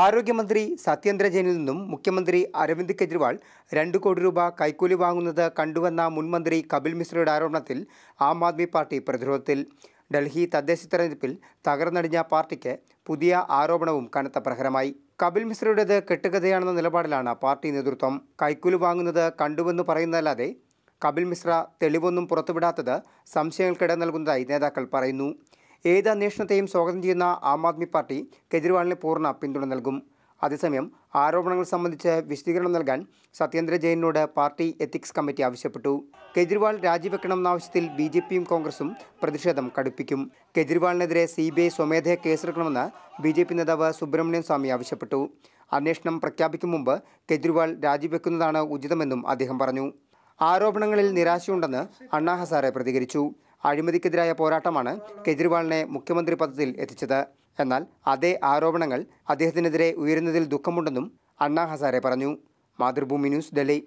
ആരോഗ്യമന്ത്രി സത്യേന്ദ്ര ജെയിനിൽ നിന്നും മുഖ്യമന്ത്രി അരവിന്ദ് കെജ്രിവാൾ രണ്ട് കോടി രൂപ കൈക്കൂലി വാങ്ങുന്നത് കണ്ടുവന്ന മുൻമന്ത്രി കപിൽ മിശ്രയുടെ ആരോപണത്തിൽ ആം ആദ്മി പാർട്ടി പ്രതിരോധത്തിൽ. ഡൽഹി തദ്ദേശ തെരഞ്ഞെടുപ്പിൽ തകർന്നടിഞ്ഞ പാർട്ടിക്ക് പുതിയ ആരോപണവും കനത്ത പ്രഹരമായി. കപിൽ മിശ്രയുടേത് കെട്ടുകഥയാണെന്ന നിലപാടിലാണ് പാർട്ടി നേതൃത്വം കൈക്കൂലി വാങ്ങുന്നത് കണ്ടുവെന്ന് പറയുന്നതല്ലാതെ കപിൽ മിശ്ര തെളിവൊന്നും പുറത്തുവിടാത്തത് സംശയങ്ങൾക്കിട നൽകുന്നതായി നേതാക്കൾ പറയുന്നു. ഏത് അന്വേഷണത്തെയും സ്വാഗതം ചെയ്യുന്ന ആം ആദ്മി പാർട്ടി കെജ്രിവാളിന് പൂർണ പിന്തുണ നൽകും. അതേസമയം ആരോപണങ്ങൾ സംബന്ധിച്ച് വിശദീകരണം നൽകാൻ സത്യേന്ദ്ര ജെയിനോട് പാർട്ടി എത്തിക്സ് കമ്മിറ്റി ആവശ്യപ്പെട്ടു. കെജ്രിവാൾ രാജിവെക്കണമെന്ന ആവശ്യത്തിൽ ബി ജെ പിയും കോൺഗ്രസും പ്രതിഷേധം കടുപ്പിക്കും. കെജ്രിവാളിനെതിരെ സി ബി ഐ സ്വമേധയ കേസെടുക്കണമെന്ന് ബി ജെ പി നേതാവ് സുബ്രഹ്മണ്യൻ സ്വാമി ആവശ്യപ്പെട്ടു. അന്വേഷണം പ്രഖ്യാപിക്കും മുമ്പ് കെജ്രിവാൾ രാജിവെക്കുന്നതാണ് ഉചിതമെന്നും അദ്ദേഹം പറഞ്ഞു. ആരോപണങ്ങളിൽ നിരാശയുണ്ടെന്ന് അണ്ണാ ഹസാരെ പ്രതികരിച്ചു. അഴിമതിക്കെതിരായ പോരാട്ടമാണ് കെജ്രിവാളിനെ മുഖ്യമന്ത്രി പദത്തിൽ എത്തിച്ചത്. എന്നാൽ അതേ ആരോപണങ്ങൾ അദ്ദേഹത്തിനെതിരെ ഉയരുന്നതിൽ ദുഃഖമുണ്ടെന്നും അണ്ണാ ഹസാരെ പറഞ്ഞു. മാതൃഭൂമി ന്യൂസ് ഡൽഹി.